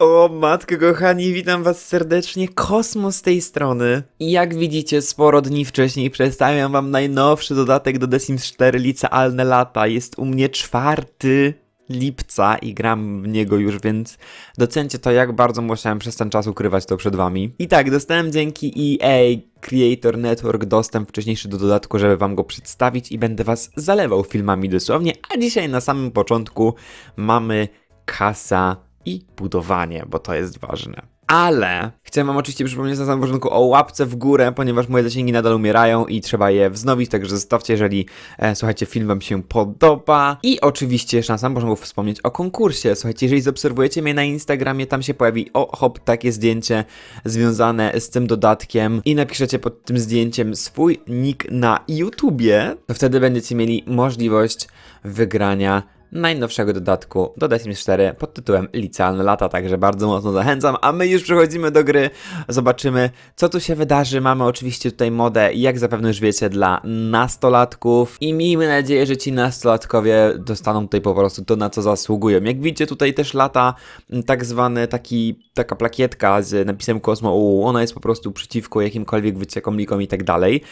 O matko kochani, witam was serdecznie, Kosmos z tej strony. I jak widzicie, sporo dni wcześniej przedstawiam wam najnowszy dodatek do The Sims 4 Licealne Lata. Jest u mnie czwarty lipca i gram w niego już, więc docencie to, jak bardzo musiałem przez ten czas ukrywać to przed wami. I tak, dostałem dzięki EA Creator Network dostęp wcześniejszy do dodatku, żeby wam go przedstawić i będę was zalewał filmami dosłownie, a dzisiaj na samym początku mamy kasa i budowanie, bo to jest ważne. Ale chciałem wam oczywiście przypomnieć na samym początku o łapce w górę, ponieważ moje zasięgi nadal umierają i trzeba je wznowić, także zostawcie, jeżeli e, słuchajcie, film wam się podoba. I oczywiście jeszcze na samym początku wspomnieć o konkursie. Słuchajcie, jeżeli zaobserwujecie mnie na Instagramie, tam się pojawi, o hop, takie zdjęcie związane z tym dodatkiem i napiszecie pod tym zdjęciem swój nick na YouTubie, to wtedy będziecie mieli możliwość wygrania najnowszego dodatku do The Sims 4 pod tytułem Licealne Lata, także bardzo mocno zachęcam, a my już przechodzimy do gry, zobaczymy co tu się wydarzy, mamy oczywiście tutaj modę, jak zapewne już wiecie, dla nastolatków i miejmy nadzieję, że ci nastolatkowie dostaną tutaj po prostu to, na co zasługują. Jak widzicie tutaj też lata m, tak zwany taki, taka plakietka z napisem Kosmo ona jest po prostu przeciwko jakimkolwiek wyciekom, likom i tak dalej,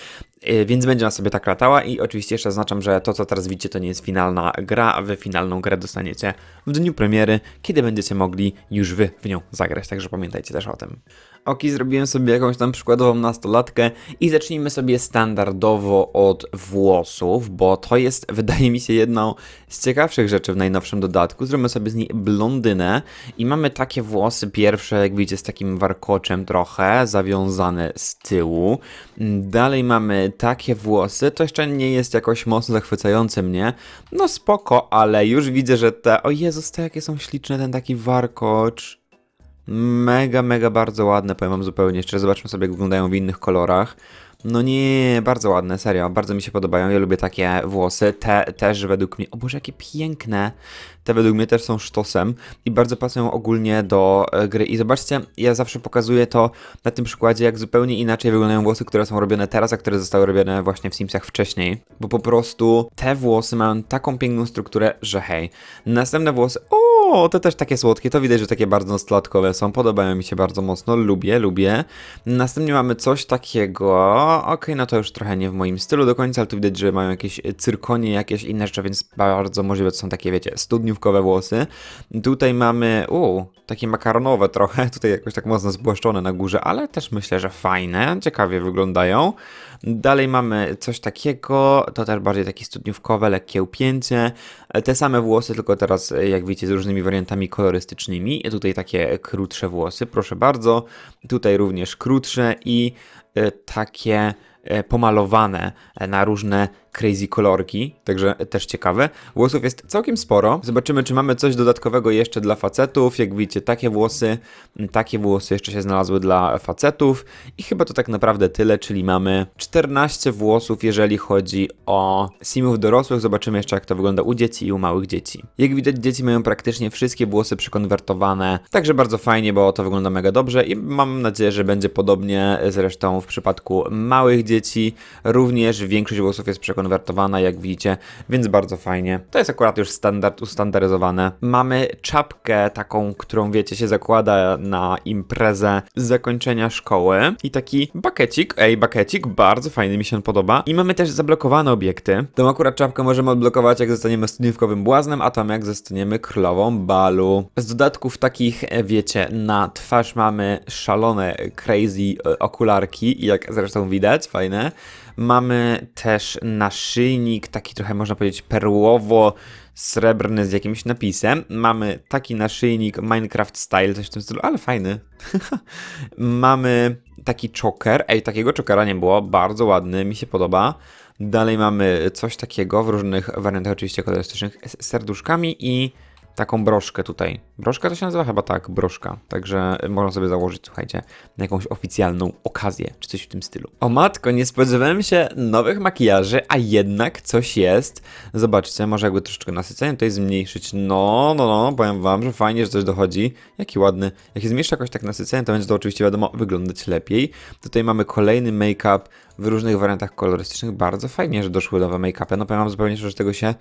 więc będzie ona sobie tak latała i oczywiście jeszcze zaznaczam, że to co teraz widzicie to nie jest finalna gra, a wy finalną grę dostaniecie w dniu premiery, kiedy będziecie mogli już wy w nią zagrać, także pamiętajcie też o tym. Oki, zrobiłem sobie jakąś tam przykładową nastolatkę i zacznijmy sobie standardowo od włosów, bo to jest, wydaje mi się, jedną z ciekawszych rzeczy w najnowszym dodatku. Zrobimy sobie z niej blondynę i mamy takie włosy pierwsze, jak widzicie, z takim warkoczem trochę, zawiązane z tyłu. Dalej mamy takie włosy, to jeszcze nie jest jakoś mocno zachwycające mnie. No spoko, ale już widzę, że te, o Jezus, te jakie są śliczne, ten taki warkocz. Mega, mega bardzo ładne, powiem wam zupełnie szczerze. Zobaczmy sobie, jak wyglądają w innych kolorach. No nie, bardzo ładne, serio, bardzo mi się podobają. Ja lubię takie włosy. Te też według mnie, o Boże, jakie piękne. Te według mnie też są sztosem i bardzo pasują ogólnie do e, gry. I zobaczcie, ja zawsze pokazuję to na tym przykładzie, jak zupełnie inaczej wyglądają włosy, które są robione teraz, a które zostały robione właśnie w Simsach wcześniej. Bo po prostu te włosy mają taką piękną strukturę, że hej. Następne włosy, o, te też takie słodkie, to widać, że takie bardzo nastolatkowe są, podobają mi się bardzo mocno, lubię, lubię. Następnie mamy coś takiego, okej, no to już trochę nie w moim stylu do końca, ale tu widać, że mają jakieś cyrkonie, jakieś inne rzeczy, więc bardzo możliwe to są takie, wiecie, studniówkowe włosy. Tutaj mamy, u, takie makaronowe trochę, tutaj jakoś tak mocno zbłaszczone na górze, ale też myślę, że fajne, ciekawie wyglądają. Dalej mamy coś takiego, to też bardziej takie studniówkowe, lekkie upięcie. Te same włosy, tylko teraz, jak widzicie, z różnymi wariantami kolorystycznymi. I tutaj takie krótsze włosy, proszę bardzo. Tutaj również krótsze i e, takie e, pomalowane e, na różne crazy kolorki, także też ciekawe. Włosów jest całkiem sporo. Zobaczymy, czy mamy coś dodatkowego jeszcze dla facetów. Jak widzicie, takie włosy, takie włosy jeszcze się znalazły dla facetów i chyba to tak naprawdę tyle, czyli mamy 14 włosów, jeżeli chodzi o simów dorosłych. Zobaczymy jeszcze, jak to wygląda u dzieci i u małych dzieci. Jak widać, dzieci mają praktycznie wszystkie włosy przekonwertowane, także bardzo fajnie, bo to wygląda mega dobrze i mam nadzieję, że będzie podobnie zresztą w przypadku małych dzieci. Również większość włosów jest przekonwertowana konwertowana, jak widzicie, więc bardzo fajnie. To jest akurat już standard ustandaryzowane. Mamy czapkę taką, którą wiecie, się zakłada na imprezę zakończenia szkoły i taki bakecik, ej, bakecik, bardzo fajny, mi się podoba. I mamy też zablokowane obiekty. Tą akurat czapkę możemy odblokować, jak zostaniemy studniówkowym błaznem, a tam jak zostaniemy królową balu. Z dodatków takich, e, wiecie, na twarz mamy szalone, crazy e, okularki, jak zresztą widać, fajne. Mamy też naszyjnik, taki trochę można powiedzieć perłowo srebrny z jakimś napisem. Mamy taki naszyjnik Minecraft Style, coś w tym stylu, ale fajny. mamy taki choker, ej, takiego chokera nie było, bardzo ładny, mi się podoba. Dalej mamy coś takiego w różnych wariantach oczywiście kolorystycznych z serduszkami i taką broszkę tutaj. Broszka to się nazywa chyba tak, broszka. Także można sobie założyć, słuchajcie, na jakąś oficjalną okazję, czy coś w tym stylu. O matko, nie spodziewałem się nowych makijaży, a jednak coś jest. Zobaczcie, może jakby troszeczkę nasycenie tutaj zmniejszyć. No, no, no, powiem wam, że fajnie, że coś dochodzi. Jaki ładny. Jak się zmniejszy jakoś tak nasycenie, to będzie to oczywiście wiadomo wyglądać lepiej. Tutaj mamy kolejny make-up w różnych wariantach kolorystycznych. Bardzo fajnie, że doszły nowe make-upy. No powiem wam zupełnie, że tego się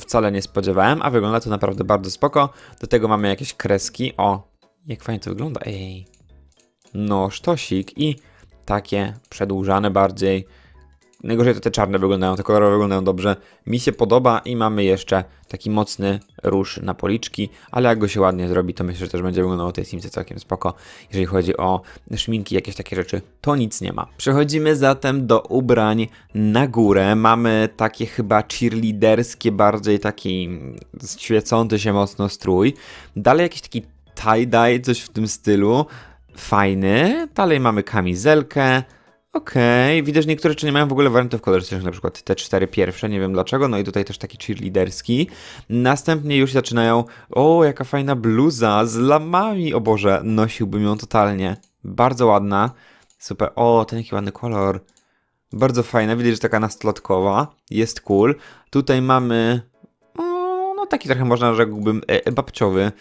wcale nie spodziewałem, a wygląda to naprawdę bardzo spoko. Do tego mamy jakieś kreski. O, Jak fajnie to wygląda, ej. No, sztosik i takie przedłużane bardziej. Najgorzej to te czarne wyglądają, te kolorowe wyglądają dobrze. Mi się podoba i mamy jeszcze taki mocny róż na policzki, ale jak go się ładnie zrobi, to myślę, że też będzie wyglądało tej simce całkiem spoko. Jeżeli chodzi o szminki, jakieś takie rzeczy, to nic nie ma. Przechodzimy zatem do ubrań na górę. Mamy takie chyba cheerleaderskie, bardziej taki świecący się mocno strój. Dalej jakiś taki tie-dye, coś w tym stylu. Fajny. Dalej mamy kamizelkę. Okej, widać, że niektóre rzeczy nie mają w ogóle wariantów kolorystycznych, na przykład te cztery pierwsze, nie wiem dlaczego, no i tutaj też taki cheerleaderski. Następnie już zaczynają, o, jaka fajna bluza z lamami, o Boże, nosiłbym ją totalnie. Bardzo ładna, super, o, ten jaki ładny kolor. Bardzo fajna, widać, że taka nastolatkowa, jest cool. Tutaj mamy, o, no taki trochę można rzekłbym e, babciowy e,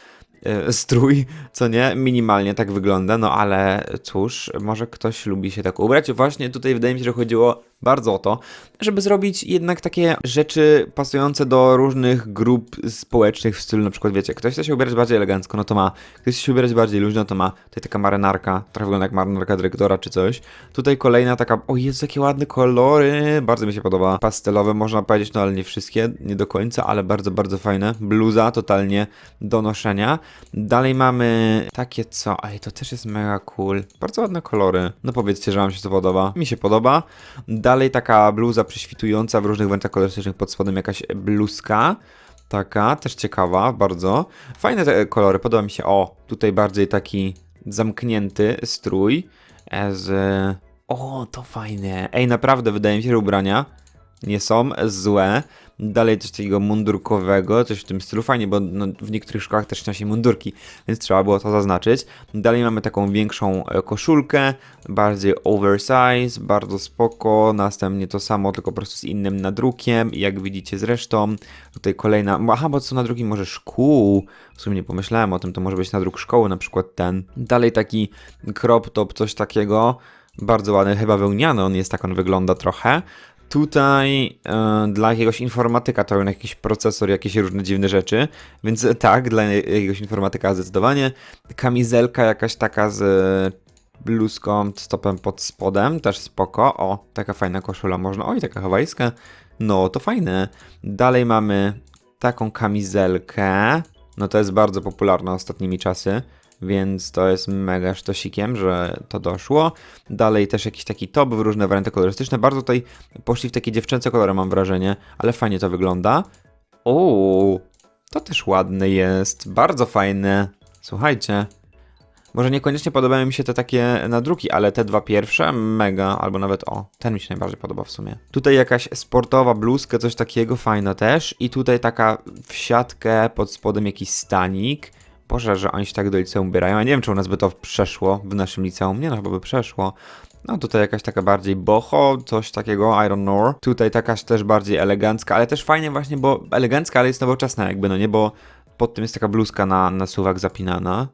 strój, co nie? Minimalnie tak wygląda, no ale cóż, może ktoś lubi się tak ubrać. Właśnie tutaj wydaje mi się, że chodziło bardzo o to, żeby zrobić jednak takie rzeczy pasujące do różnych grup społecznych w stylu na przykład, wiecie, ktoś chce się ubierać bardziej elegancko, no to ma, ktoś chce się ubierać bardziej luźno, to ma tutaj taka marynarka, trochę wygląda jak marynarka dyrektora czy coś. Tutaj kolejna taka, o Jezu, jakie ładne kolory, bardzo mi się podoba. Pastelowe można powiedzieć, no ale nie wszystkie, nie do końca, ale bardzo, bardzo fajne. Bluza totalnie do noszenia. Dalej mamy takie co, ej, to też jest mega cool. Bardzo ładne kolory. No powiedzcie, że wam się to podoba. Mi się podoba. Dalej taka bluza prześwitująca w różnych wędkach kolorystycznych pod spodem jakaś bluzka. Taka, też ciekawa, bardzo. Fajne te kolory, podoba mi się. O, tutaj bardziej taki zamknięty strój. e, Z... O, to fajne. Ej, naprawdę wydaje mi się, że ubrania nie są złe. Dalej coś takiego mundurkowego, coś w tym stylu. Fajnie, bo no, w niektórych szkołach też nosi mundurki, więc trzeba było to zaznaczyć. Dalej mamy taką większą e, koszulkę, bardziej oversize, bardzo spoko. Następnie to samo, tylko po prostu z innym nadrukiem. Jak widzicie zresztą, tutaj kolejna. Aha, bo to są nadruki może szkół. W sumie nie pomyślałem o tym, to może być nadruk szkoły, na przykład ten. Dalej taki crop top, coś takiego. Bardzo ładny, chyba wełniany on jest, tak on wygląda trochę. Tutaj e, dla jakiegoś informatyka to był jakiś procesor, jakieś różne dziwne rzeczy, więc tak, dla jakiegoś informatyka zdecydowanie. Kamizelka jakaś taka z bluzką, stopem pod spodem, też spoko. O, taka fajna koszula można. Oj, taka hawajska. No, to fajne. Dalej mamy taką kamizelkę. No to jest bardzo popularne ostatnimi czasy, więc to jest mega sztosikiem, że to doszło. Dalej też jakiś taki top w różne warianty kolorystyczne. Bardzo tutaj poszli w takie dziewczęce kolory, mam wrażenie, ale fajnie to wygląda. O, to też ładne jest, bardzo fajne. Słuchajcie. Może niekoniecznie podobają mi się te takie nadruki, ale te dwa pierwsze mega, albo nawet o, ten mi się najbardziej podoba w sumie. Tutaj jakaś sportowa bluzka, coś takiego, fajna też. I tutaj taka w siatkę, pod spodem jakiś stanik. Boże, że oni się tak do liceum ubierają. Ja nie wiem, czy u nas by to przeszło w naszym liceum. Nie no, chyba by przeszło. No tutaj jakaś taka bardziej boho, coś takiego, I don't know. Tutaj takaś też bardziej elegancka, ale też fajnie właśnie, bo elegancka, ale jest nowoczesna jakby, no nie, bo pod tym jest taka bluzka na, na suwak zapinana.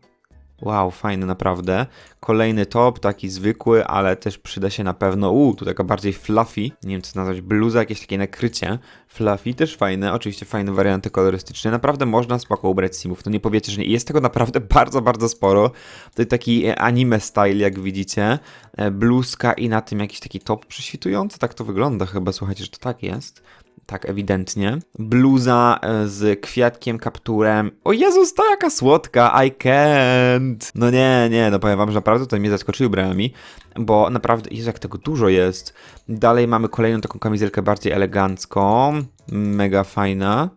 Wow, fajny naprawdę. Kolejny top, taki zwykły, ale też przyda się na pewno. Uuu, tu taka bardziej fluffy. Nie wiem co nazwać, bluza, jakieś takie nakrycie. Fluffy też fajne, oczywiście fajne warianty kolorystyczne. Naprawdę można spoko ubrać simów. To nie powiecie, że nie. Jest tego naprawdę bardzo, bardzo sporo. To taki e, anime style, jak widzicie. E, Bluzka i na tym jakiś taki top prześwitujący. Tak to wygląda chyba, słuchajcie, że to tak jest. Tak, ewidentnie. Bluza e, z kwiatkiem, kapturem. O Jezus, to jaka słodka, I can't. No nie, nie, no powiem wam, że naprawdę tutaj mnie zaskoczyły ubraniami, bo naprawdę, Jezu, jak tego dużo jest. Dalej mamy kolejną taką kamizelkę bardziej elegancką, mega fajna.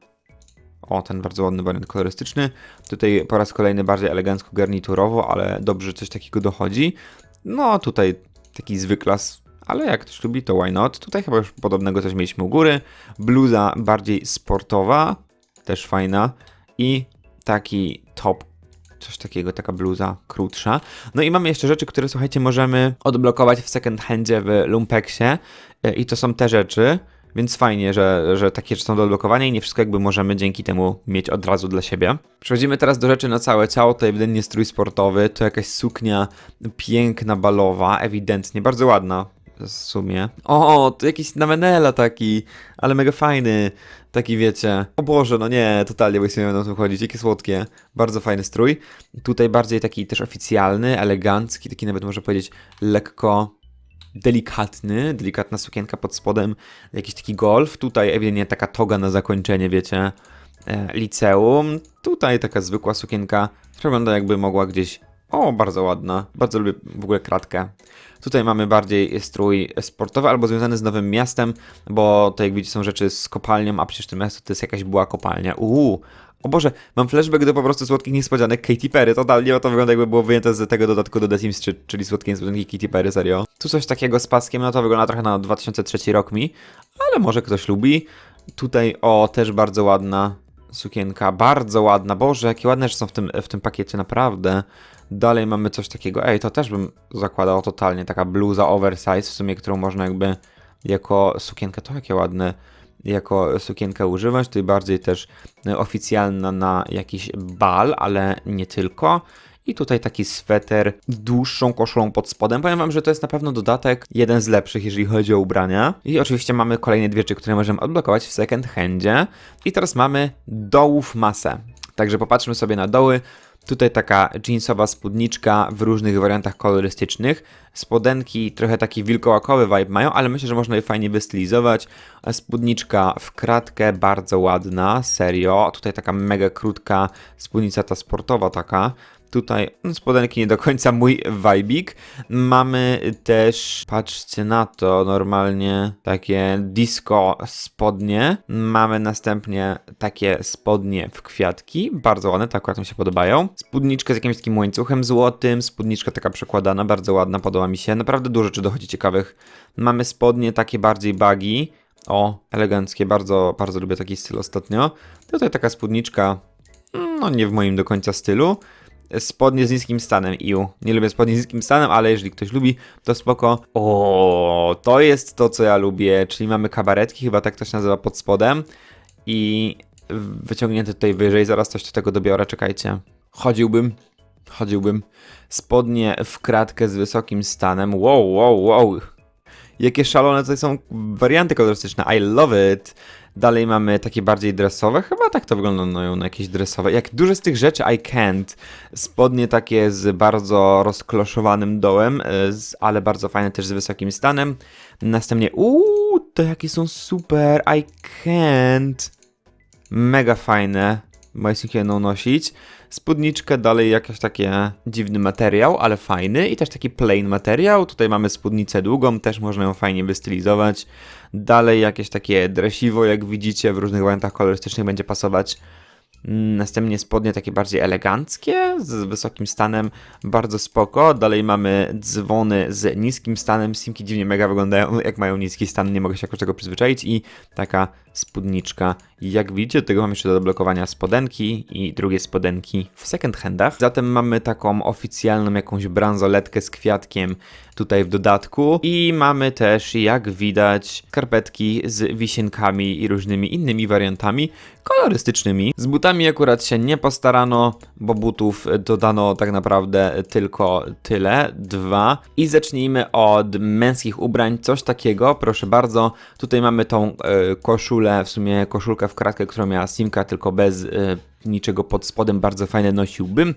O, ten bardzo ładny wariant kolorystyczny. Tutaj po raz kolejny bardziej elegancko garniturowo, ale dobrze, coś takiego dochodzi. No, tutaj taki zwyklas ale jak ktoś lubi, to why not? Tutaj chyba już podobnego coś mieliśmy u góry. Bluza bardziej sportowa, też fajna. I taki top, coś takiego, taka bluza krótsza. No i mamy jeszcze rzeczy, które słuchajcie, możemy odblokować w second handzie w Lumpeksie. E, I to są te rzeczy. Więc fajnie, że, że takie rzeczy są do odblokowania i nie wszystko jakby możemy dzięki temu mieć od razu dla siebie. Przechodzimy teraz do rzeczy na całe ciało, to ewidentnie strój sportowy, to jakaś suknia piękna, balowa, ewidentnie, bardzo ładna w sumie. O, to jakiś Namenela taki, ale mega fajny. Taki wiecie. O Boże, no nie, totalnie byś nie wiem o tym chodzić. Jakie słodkie. Bardzo fajny strój. Tutaj bardziej taki też oficjalny, elegancki, taki nawet można powiedzieć lekko delikatny, delikatna sukienka pod spodem, jakiś taki golf. Tutaj ewidentnie taka toga na zakończenie, wiecie, e, liceum. Tutaj taka zwykła sukienka, wygląda jakby mogła gdzieś... O, bardzo ładna. Bardzo lubię w ogóle kratkę. Tutaj mamy bardziej strój sportowy albo związany z Nowym Miastem, bo to jak widzicie są rzeczy z kopalnią, a przecież to miasto to jest jakaś była kopalnia. Uuu, o Boże, mam flashback do po prostu słodkich niespodzianek Katy Perry, totalnie, to wygląda jakby było wyjęte z tego dodatku do The Sims 3, czyli słodkie niespodzianki Katy Perry, serio. Tu coś takiego z paskiem, no to wygląda trochę na 2003 rok mi, ale może ktoś lubi. Tutaj, o, też bardzo ładna sukienka, bardzo ładna, Boże, jakie ładne rzeczy są w tym, w tym pakiecie, naprawdę. Dalej mamy coś takiego, ej, to też bym zakładał totalnie, taka bluza oversize w sumie, którą można jakby jako sukienkę, to jakie ładne, jako sukienkę używać, tutaj bardziej też e, oficjalna na jakiś bal, ale nie tylko. I tutaj taki sweter z dłuższą koszulą pod spodem. Powiem wam, że to jest na pewno dodatek jeden z lepszych, jeżeli chodzi o ubrania. I oczywiście mamy kolejne dwie rzeczy, które możemy odblokować w second handzie. I teraz mamy dołów masę. Także popatrzmy sobie na doły. Tutaj taka jeansowa spódniczka w różnych wariantach kolorystycznych. Spodenki trochę taki wilkołakowy vibe mają, ale myślę, że można je fajnie wystylizować. Spódniczka w kratkę, bardzo ładna, serio. Tutaj taka mega krótka spódnica ta sportowa taka. Tutaj spodenki nie do końca mój vibik. Mamy też, patrzcie na to, normalnie takie disco spodnie. Mamy następnie takie spodnie w kwiatki, bardzo ładne, tak akurat mi się podobają. Spódniczkę z jakimś takim łańcuchem złotym, spódniczka taka przekładana, bardzo ładna, podoba mi się. Naprawdę dużo rzeczy dochodzi ciekawych. Mamy spodnie takie bardziej bagi. O, eleganckie, bardzo, bardzo lubię taki styl ostatnio. Tutaj taka spódniczka, no nie w moim do końca stylu spodnie z niskim stanem. Iu. Nie lubię spodni z niskim stanem, ale jeżeli ktoś lubi, to spoko. O, to jest to, co ja lubię. Czyli mamy kabaretki, chyba tak to się nazywa pod spodem. I wyciągnięte tutaj wyżej. Zaraz coś do tego dobiorę, czekajcie. Chodziłbym. Chodziłbym. Spodnie w kratkę z wysokim stanem. Wow, wow, wow. Jakie szalone tutaj są warianty kolorystyczne. I love it. Dalej mamy takie bardziej dresowe, chyba tak to wygląda no, na jakieś dresowe. Jak duże z tych rzeczy I can't. Spodnie takie z bardzo rozkloszowanym dołem, e, z, ale bardzo fajne też z wysokim stanem. Następnie, uuu, to jakie są super, I can't. Mega fajne, moje sukieną nosić. Spódniczkę, dalej jakiś taki dziwny materiał, ale fajny i też taki plain materiał. Tutaj mamy spódnicę długą, też można ją fajnie wystylizować. Dalej jakieś takie dresiwo, jak widzicie, w różnych wariantach kolorystycznych będzie pasować. Następnie spodnie takie bardziej eleganckie, z wysokim stanem, bardzo spoko. Dalej mamy dzwony z niskim stanem. Simki dziwnie mega wyglądają, jak mają niski stan, nie mogę się jakoś tego przyzwyczaić. I taka spódniczka. Jak widzicie, do tego mam jeszcze do zablokowania spodenki i drugie spodenki w second handach. Zatem mamy taką oficjalną jakąś bransoletkę z kwiatkiem tutaj w dodatku. I mamy też, jak widać, skarpetki z wisienkami i różnymi innymi wariantami kolorystycznymi. Z butami akurat się nie postarano, bo butów dodano tak naprawdę tylko tyle, dwa. I zacznijmy od męskich ubrań, coś takiego, proszę bardzo. Tutaj mamy tą e, koszulę, w sumie koszulkę w kratkę, która miała Simka, tylko bez e, niczego pod spodem, bardzo fajne nosiłbym.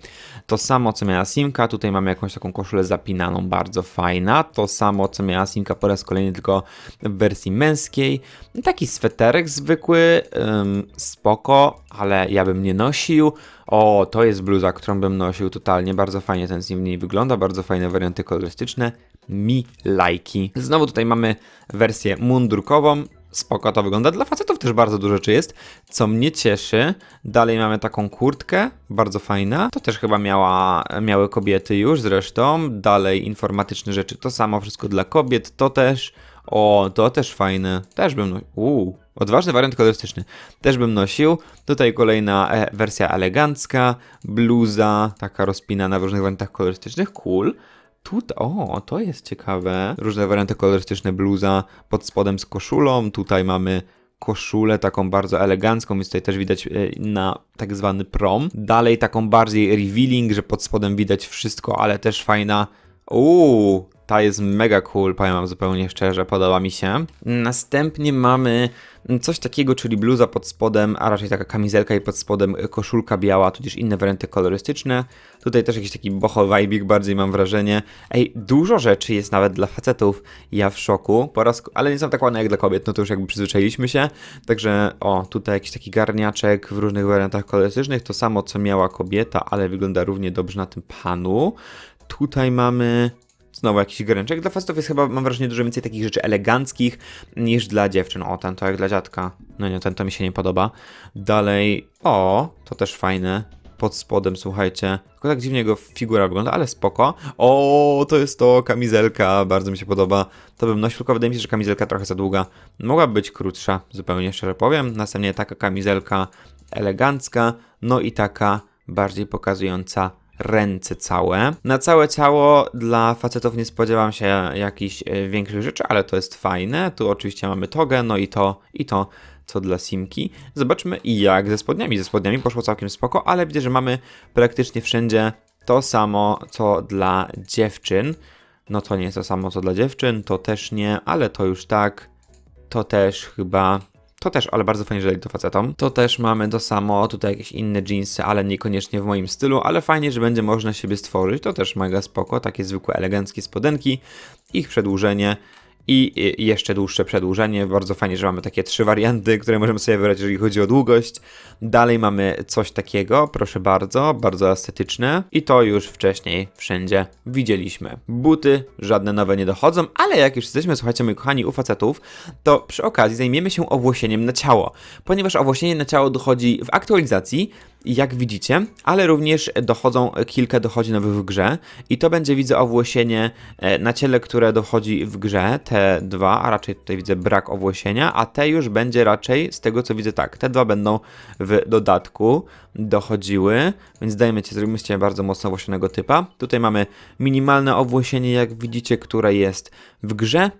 To samo, co miała Simka, tutaj mamy jakąś taką koszulę zapinaną, bardzo fajna. To samo, co miała Simka po raz kolejny, tylko w wersji męskiej. Taki sweterek zwykły, ym, spoko, ale ja bym nie nosił. O, to jest bluza, którą bym nosił totalnie, bardzo fajnie ten z niej wygląda, bardzo fajne warianty kolorystyczne. Mi lajki. Znowu tutaj mamy wersję mundurkową, spoko to wygląda. Dla facetów też bardzo dużo rzeczy jest, co mnie cieszy. Dalej mamy taką kurtkę, bardzo fajna. To też chyba miała, miały kobiety już zresztą. Dalej informatyczne rzeczy, to samo wszystko dla kobiet, to też. O, to też fajne. Też bym nosił. Uuu, odważny wariant kolorystyczny. Też bym nosił. Tutaj kolejna e, wersja elegancka. Bluza, taka rozpinana w różnych wariantach kolorystycznych. Cool. Tutaj, o, to jest ciekawe. Różne warianty kolorystyczne, bluza pod spodem z koszulą. Tutaj mamy koszulę taką bardzo elegancką, więc tutaj też widać e, na tak zwany prom. Dalej taką bardziej revealing, że pod spodem widać wszystko, ale też fajna. Uuu, ta jest mega cool, powiem wam zupełnie szczerze, podoba mi się. Następnie mamy coś takiego, czyli bluza pod spodem, a raczej taka kamizelka i pod spodem koszulka biała, tudzież inne warianty kolorystyczne. Tutaj też jakiś taki boho vibik bardziej mam wrażenie. Ej, dużo rzeczy jest nawet dla facetów, ja w szoku, po raz, ale nie są tak ładne jak dla kobiet, no to już jakby przyzwyczailiśmy się. Także o, tutaj jakiś taki garniaczek w różnych wariantach kolorystycznych, to samo co miała kobieta, ale wygląda równie dobrze na tym panu. Tutaj mamy Znowu jakiś garnczek. Dla facetów jest chyba, mam wrażenie, dużo więcej takich rzeczy eleganckich niż dla dziewczyn. O, ten to jak dla dziadka. No nie, ten to mi się nie podoba. Dalej, o, to też fajne. Pod spodem, słuchajcie. Tylko tak dziwnie jego figura wygląda, ale spoko. O, to jest to, kamizelka, bardzo mi się podoba. To bym nosił, tylko wydaje mi się, że kamizelka trochę za długa. Mogłaby być krótsza, zupełnie szczerze powiem. Następnie taka kamizelka elegancka, no i taka bardziej pokazująca ręce całe. Na całe ciało dla facetów nie spodziewam się jakichś e, większych rzeczy, ale to jest fajne. Tu oczywiście mamy togę, no i to, i to co dla Simki. Zobaczmy jak ze spodniami. Ze spodniami poszło całkiem spoko, ale widzę, że mamy praktycznie wszędzie to samo co dla dziewczyn. No to nie jest to samo co dla dziewczyn, to też nie, ale to już tak. To też chyba to też, ale bardzo fajnie, że to facetom. To też mamy to samo, tutaj jakieś inne jeansy, ale niekoniecznie w moim stylu, ale fajnie, że będzie można siebie stworzyć. To też mega spoko, takie zwykłe eleganckie spodenki, ich przedłużenie i jeszcze dłuższe przedłużenie. Bardzo fajnie, że mamy takie trzy warianty, które możemy sobie wybrać, jeżeli chodzi o długość. Dalej mamy coś takiego, proszę bardzo, bardzo estetyczne i to już wcześniej wszędzie widzieliśmy. Buty żadne nowe nie dochodzą, ale jak już jesteśmy, słuchajcie, moi kochani, u facetów, to przy okazji zajmiemy się owłosieniem na ciało, ponieważ owłosienie na ciało dochodzi w aktualizacji, jak widzicie, ale również dochodzą, kilka dochodzi nowych w grze i to będzie, widzę, owłosienie e, na ciele, które dochodzi w grze, te dwa, a raczej tutaj widzę brak owłosienia, a te już będzie raczej, z tego co widzę, tak, te dwa będą w dodatku dochodziły, więc dajmy ci, zrobimy cię bardzo mocno owłosionego typa. Tutaj mamy minimalne owłosienie, jak widzicie, które jest w grze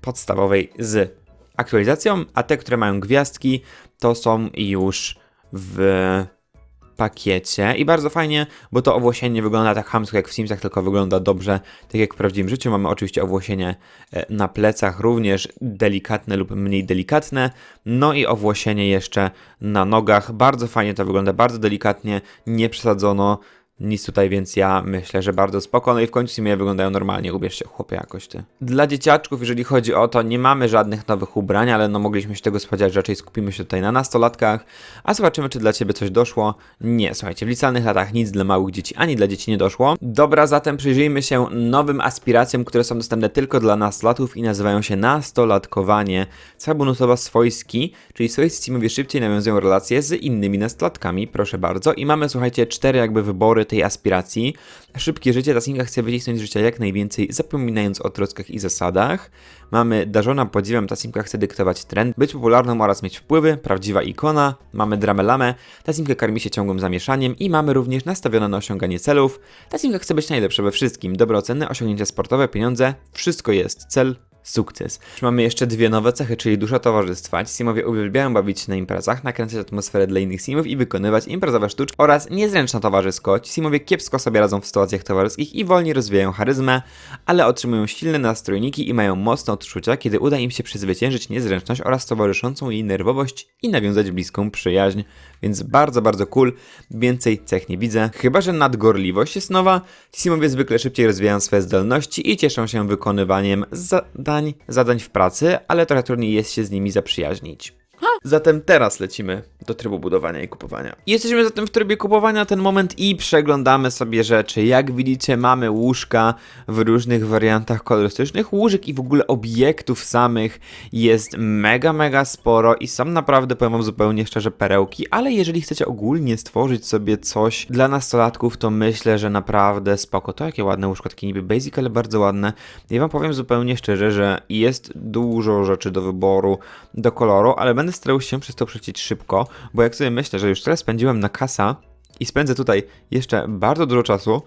podstawowej z aktualizacją, a te, które mają gwiazdki, to są już w pakiecie i bardzo fajnie, bo to owłosienie wygląda tak hamsko jak w Simsach, tylko wygląda dobrze, tak jak w prawdziwym życiu. Mamy oczywiście owłosienie e, na plecach, również delikatne lub mniej delikatne, no i owłosienie jeszcze na nogach. Bardzo fajnie to wygląda, bardzo delikatnie, nie przesadzono. Nic tutaj, więc ja myślę, że bardzo spoko. No i w końcu Simie wyglądają normalnie, ubierz się chłopie jakoś ty. Dla dzieciaczków, jeżeli chodzi o to, nie mamy żadnych nowych ubrań, ale no mogliśmy się tego spodziewać, raczej skupimy się tutaj na nastolatkach, a zobaczymy, czy dla Ciebie coś doszło. Nie, słuchajcie, w licealnych latach nic dla małych dzieci, ani dla dzieci nie doszło. Dobra, zatem przyjrzyjmy się nowym aspiracjom, które są dostępne tylko dla nastolatków i nazywają się nastolatkowanie. Cała swojski, czyli swojscy Simowie szybciej nawiązują relacje z innymi nastolatkami, proszę bardzo. I mamy, słuchajcie, cztery jakby wybory tej aspiracji. Szybkie życie, ta Singa chce wycisnąć z życia jak najwięcej, zapominając o troskach i zasadach. Mamy Darzona podziwem, ta Simka chce dyktować trend, być popularną oraz mieć wpływy, prawdziwa ikona. Mamy Dramę Lamę, ta Simka karmi się ciągłym zamieszaniem i mamy również nastawione na osiąganie celów. Ta Simka chce być najlepsza we wszystkim, dobre oceny, osiągnięcia sportowe, pieniądze, wszystko jest, cel sukces. Mamy jeszcze dwie nowe cechy, czyli dusza towarzystwa. Simowie uwielbiają bawić się na imprezach, nakręcać atmosferę dla innych Simów i wykonywać imprezowe sztuczki oraz niezręczna towarzysko. Simowie kiepsko sobie radzą w sytuacjach towarzyskich i wolniej rozwijają charyzmę, ale otrzymują silne nastrojniki i mają mocne odczucia, kiedy uda im się przezwyciężyć niezręczność oraz towarzyszącą jej nerwowość i nawiązać bliską przyjaźń. Więc bardzo, bardzo cool. Więcej cech nie widzę. Chyba, że nadgorliwość jest nowa. Simowie zwykle szybciej rozwijają swoje zdolności i cieszą się wykonywaniem zadań, zadań w pracy, ale trochę trudniej jest się z nimi zaprzyjaźnić. Zatem teraz lecimy do trybu budowania i kupowania. Jesteśmy zatem w trybie kupowania ten moment i przeglądamy sobie rzeczy. Jak widzicie mamy łóżka w różnych wariantach kolorystycznych. Łóżek i w ogóle obiektów samych jest mega, mega sporo i są naprawdę, powiem wam zupełnie szczerze, perełki, ale jeżeli chcecie ogólnie stworzyć sobie coś dla nastolatków, to myślę, że naprawdę spoko. To jakie ładne łóżko, takie niby basic, ale bardzo ładne. Ja wam powiem zupełnie szczerze, że jest dużo rzeczy do wyboru, do koloru, ale będę starał się przez to przejść szybko, bo jak sobie myślę, że już tyle spędziłem na kasa i spędzę tutaj jeszcze bardzo dużo czasu,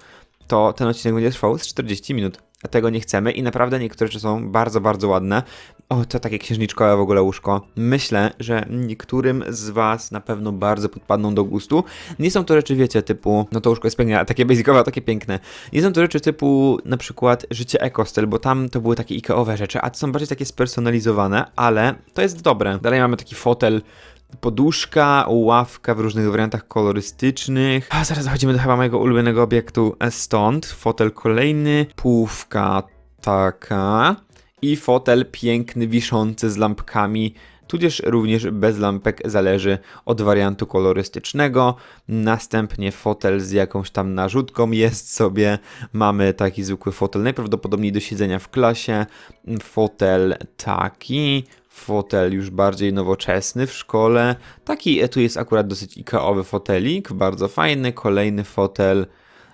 to ten odcinek będzie trwał z 40 minut. Tego nie chcemy i naprawdę niektóre rzeczy są bardzo, bardzo ładne. O, to takie księżniczkowe w ogóle łóżko. Myślę, że niektórym z was na pewno bardzo podpadną do gustu. Nie są to rzeczy, wiecie, typu, no to łóżko jest piękne, takie basicowe, a takie piękne. Nie są to rzeczy typu na przykład życie ekostel, bo tam to były takie ikeowe rzeczy, a to są bardziej takie spersonalizowane, ale to jest dobre. Dalej mamy taki fotel poduszka, ławka w różnych wariantach kolorystycznych. A zaraz dochodzimy do chyba mojego ulubionego obiektu e, stąd. Fotel kolejny, półka taka i fotel piękny, wiszący z lampkami tudzież również bez lampek zależy od wariantu kolorystycznego. Następnie fotel z jakąś tam narzutką jest sobie. Mamy taki zwykły fotel, najprawdopodobniej do siedzenia w klasie. Fotel taki, fotel już bardziej nowoczesny w szkole. Taki tu jest akurat dosyć ikeowy fotelik, bardzo fajny. Kolejny fotel.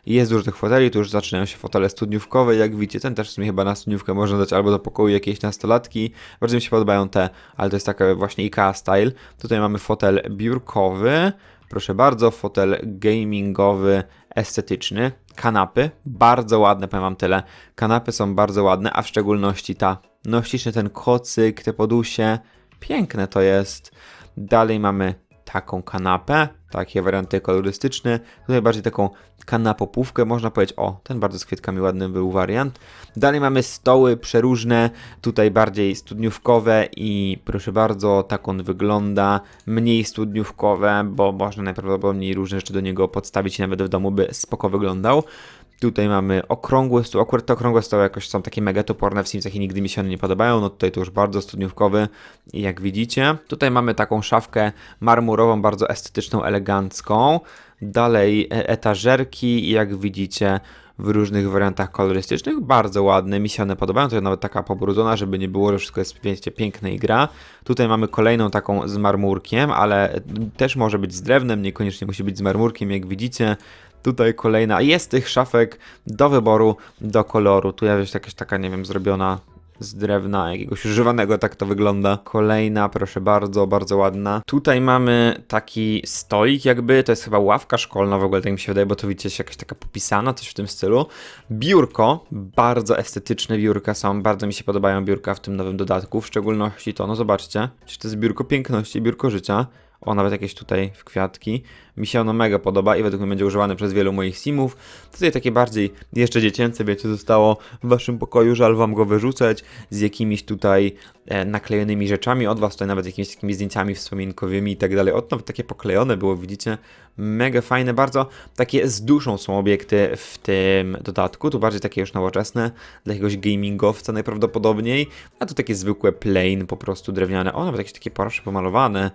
Jest dużo tych foteli, tu już zaczynają się fotele studniówkowe, jak widzicie, ten też w sumie chyba na studniówkę można dać albo do pokoju jakieś nastolatki. Bardzo mi się podobają te, ale to jest taka właśnie IKEA style. Tutaj mamy fotel biurkowy, proszę bardzo, fotel gamingowy, estetyczny, kanapy, bardzo ładne, powiem wam tyle. Kanapy są bardzo ładne, a w szczególności ta, no śliczny ten kocyk, te podusie, piękne to jest. Dalej mamy taką kanapę, takie warianty kolorystyczne. Tutaj bardziej taką kanapopówkę, można powiedzieć. O, ten bardzo z kwiatkami ładny był wariant. Dalej mamy stoły przeróżne, tutaj bardziej studniówkowe i proszę bardzo, tak on wygląda. Mniej studniówkowe, bo można najprawdopodobniej różne rzeczy do niego podstawić i nawet w domu by spoko wyglądał. Tutaj mamy okrągłe stół, akurat te okrągłe stoły jakoś są takie mega toporne w Simsach i nigdy mi się one nie podobają, no tutaj to już bardzo studniówkowy, jak widzicie. Tutaj mamy taką szafkę marmurową, bardzo estetyczną, elegancką. Dalej e, etażerki, jak widzicie w różnych wariantach kolorystycznych, bardzo ładne, mi się one podobają, to jest nawet taka pobrudzona, żeby nie było, że wszystko jest wiecie, piękne i gra. Tutaj mamy kolejną taką z marmurkiem, ale też może być z drewnem, niekoniecznie musi być z marmurkiem, jak widzicie. Tutaj kolejna. Jest tych szafek do wyboru, do koloru. Tu jest jakaś taka, nie wiem, zrobiona z drewna jakiegoś używanego, tak to wygląda. Kolejna, proszę bardzo, bardzo ładna. Tutaj mamy taki stolik jakby, to jest chyba ławka szkolna w ogóle, tak mi się wydaje, bo to widzicie, jakaś taka popisana, coś w tym stylu. Biurko, bardzo estetyczne biurka są, bardzo mi się podobają biurka w tym nowym dodatku, w szczególności to, no zobaczcie, to jest biurko piękności, biurko życia. O, nawet jakieś tutaj w kwiatki. Mi się ono mega podoba i według mnie będzie używane przez wielu moich simów. Tutaj takie bardziej jeszcze dziecięce, wiecie, zostało w waszym pokoju, żal wam go wyrzucać z jakimiś tutaj e, naklejonymi rzeczami. Od was, tutaj nawet jakimiś takimi zdjęciami wspominkowymi i tak dalej. Od nawet takie poklejone było, widzicie, mega fajne, bardzo takie z duszą są obiekty w tym dodatku, tu bardziej takie już nowoczesne, dla jakiegoś gamingowca najprawdopodobniej, a tu takie zwykłe plain, po prostu drewniane, o, nawet jakieś takie proszę pomalowane,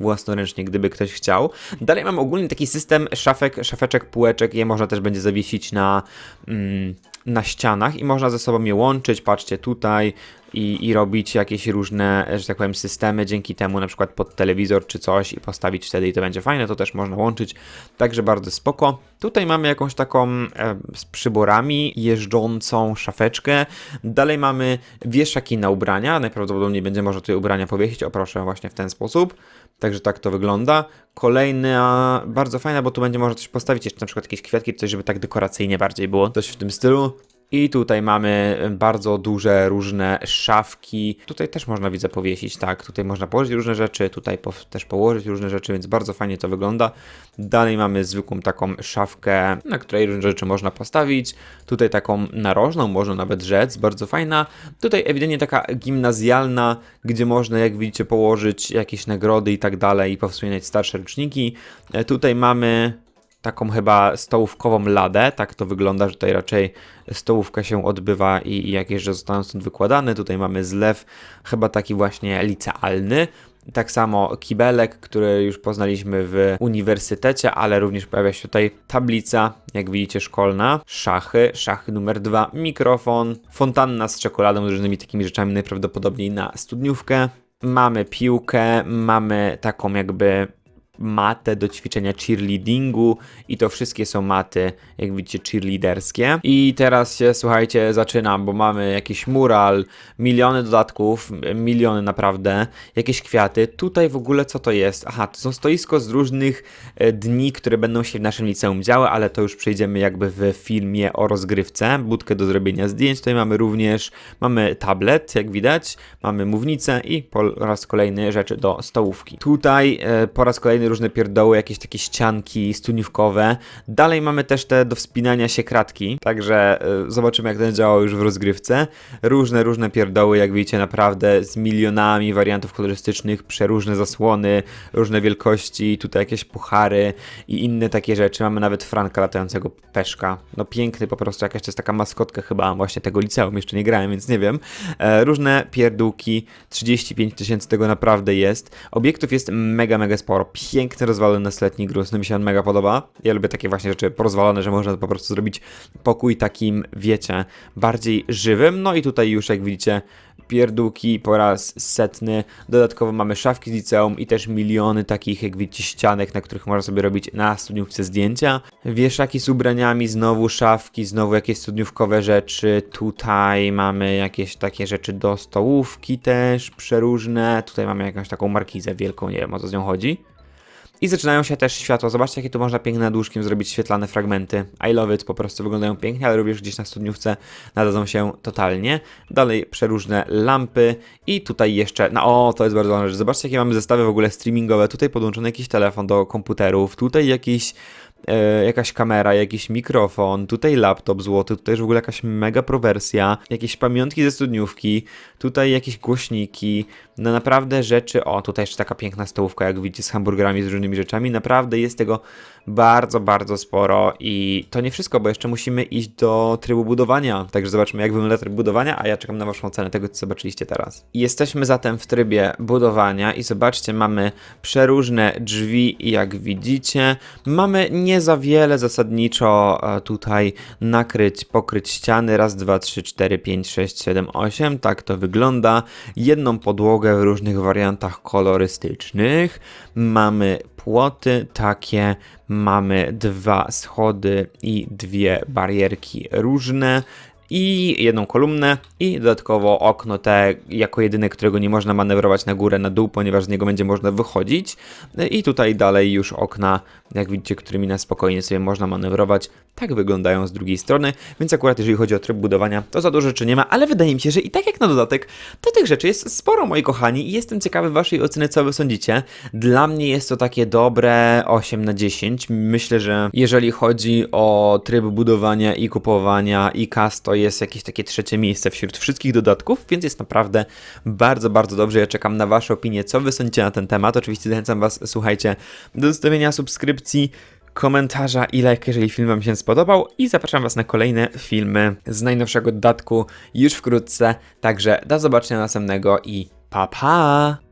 własnoręcznie, gdyby ktoś chciał. Dalej mam ogólnie taki system szafek, szafeczek, półeczek, je można też będzie zawiesić na, mm, na ścianach i można ze sobą je łączyć, patrzcie tutaj i, i robić jakieś różne, że tak powiem, systemy dzięki temu, na przykład pod telewizor czy coś i postawić wtedy i to będzie fajne, to też można łączyć, także bardzo spoko. Tutaj mamy jakąś taką e, z przyborami jeżdżącą szafeczkę, dalej mamy wieszaki na ubrania, najprawdopodobniej będzie można tutaj ubrania powiesić, o proszę, właśnie w ten sposób. Także tak to wygląda. Kolejna, bardzo fajna, bo tu będzie można coś postawić, jeszcze na przykład jakieś kwiatki, coś, żeby tak dekoracyjnie bardziej było. Coś w tym stylu. I tutaj mamy bardzo duże różne szafki. Tutaj też można widzę powiesić, tak. Tutaj można położyć różne rzeczy, tutaj po, też położyć różne rzeczy, więc bardzo fajnie to wygląda. Dalej mamy zwykłą taką szafkę, na której różne rzeczy można postawić. Tutaj taką narożną, można nawet rzec, bardzo fajna. Tutaj ewidentnie taka gimnazjalna, gdzie można, jak widzicie, położyć jakieś nagrody i tak dalej i powspominać starsze roczniki. E, tutaj mamy taką chyba stołówkową ladę. Tak to wygląda, że tutaj raczej stołówka się odbywa i, i jakieś, że zostaną stąd wykładane. Tutaj mamy zlew, chyba taki właśnie licealny. Tak samo kibelek, który już poznaliśmy w uniwersytecie, ale również pojawia się tutaj tablica, jak widzicie, szkolna, szachy, szachy numer dwa, mikrofon, fontanna z czekoladą, z różnymi takimi rzeczami, najprawdopodobniej na studniówkę. Mamy piłkę, mamy taką jakby matę do ćwiczenia cheerleadingu i to wszystkie są maty, jak widzicie, cheerleaderskie. I teraz się, słuchajcie, zaczynam, bo mamy jakiś mural, miliony dodatków, miliony naprawdę, jakieś kwiaty. Tutaj w ogóle co to jest? Aha, to są stoisko z różnych e, dni, które będą się w naszym liceum działy, ale to już przejdziemy jakby w filmie o rozgrywce, budkę do zrobienia zdjęć. Tutaj mamy również, mamy tablet, jak widać, mamy mównicę i po raz kolejny rzeczy do stołówki. Tutaj e, po raz kolejny różne pierdoły, jakieś takie ścianki studniówkowe. Dalej mamy też te do wspinania się kratki, także e, zobaczymy jak to działało już w rozgrywce. Różne, różne pierdoły, jak widzicie, naprawdę z milionami wariantów kolorystycznych, przeróżne zasłony, różne wielkości, tutaj jakieś puchary i inne takie rzeczy. Mamy nawet Franka latającego peszka. No piękny po prostu, jakaś to jest taka maskotka chyba właśnie tego liceum, jeszcze nie grałem, więc nie wiem. E, różne pierdółki, 35 tysięcy tego naprawdę jest. Obiektów jest mega, mega sporo. Piękny rozwalony letni gruz, no mi się on mega podoba. Ja lubię takie właśnie rzeczy porozwalone, że można po prostu zrobić pokój takim, wiecie, bardziej żywym. No i tutaj już jak widzicie pierdółki po raz setny. Dodatkowo mamy szafki z liceum i też miliony takich, jak widzicie, ścianek, na których można sobie robić na studniówce zdjęcia. Wieszaki z ubraniami, znowu szafki, znowu jakieś studniówkowe rzeczy. Tutaj mamy jakieś takie rzeczy do stołówki też, przeróżne. Tutaj mamy jakąś taką markizę wielką, nie wiem o co z nią chodzi. I zaczynają się też światła. Zobaczcie, jakie tu można piękne nad łóżkiem zrobić świetlane fragmenty. I love it, po prostu wyglądają pięknie, ale również gdzieś na studniówce nadadzą się totalnie. Dalej przeróżne lampy i tutaj jeszcze, no o, to jest bardzo ważne. Zobaczcie, jakie mamy zestawy w ogóle streamingowe. Tutaj podłączony jakiś telefon do komputerów, tutaj jakiś e, jakaś kamera, jakiś mikrofon, tutaj laptop złoty, tutaj w ogóle jakaś mega prowersja, jakieś pamiątki ze studniówki, tutaj jakieś głośniki, no naprawdę rzeczy, o tutaj jeszcze taka piękna stołówka, jak widzicie, z hamburgerami, z różnymi rzeczami, naprawdę jest tego bardzo, bardzo sporo i to nie wszystko, bo jeszcze musimy iść do trybu budowania, także zobaczmy jak wygląda tryb budowania, a ja czekam na waszą ocenę tego, co zobaczyliście teraz. Jesteśmy zatem w trybie budowania i zobaczcie, mamy przeróżne drzwi i jak widzicie, mamy nie za wiele zasadniczo e, tutaj nakryć, pokryć ściany, raz, dwa, trzy, cztery, pięć, sześć, siedem, osiem, tak to wygląda, jedną podłogę w różnych wariantach kolorystycznych, mamy płoty. Takie, mamy dwa schody i dwie barierki różne. I jedną kolumnę i dodatkowo okno te jako jedyne, którego nie można manewrować na górę, na dół, ponieważ z niego będzie można wychodzić. I tutaj dalej już okna, jak widzicie, którymi na spokojnie sobie można manewrować, tak wyglądają z drugiej strony, więc akurat jeżeli chodzi o tryb budowania, to za dużo rzeczy nie ma, ale wydaje mi się, że i tak jak na dodatek, to tych rzeczy jest sporo, moi kochani, i jestem ciekawy waszej oceny, co wy sądzicie. Dla mnie jest to takie dobre 8 na 10. Myślę, że jeżeli chodzi o tryb budowania i kupowania i kas, to jest jakieś takie trzecie miejsce wśród wszystkich dodatków, więc jest naprawdę bardzo, bardzo dobrze. Ja czekam na wasze opinie, co wy sądzicie na ten temat. Oczywiście zachęcam was, słuchajcie, do zostawienia subskrypcji, komentarza i like, jeżeli film Wam się spodobał i zapraszam Was na kolejne filmy z najnowszego dodatku już wkrótce. Także do zobaczenia następnego i pa pa!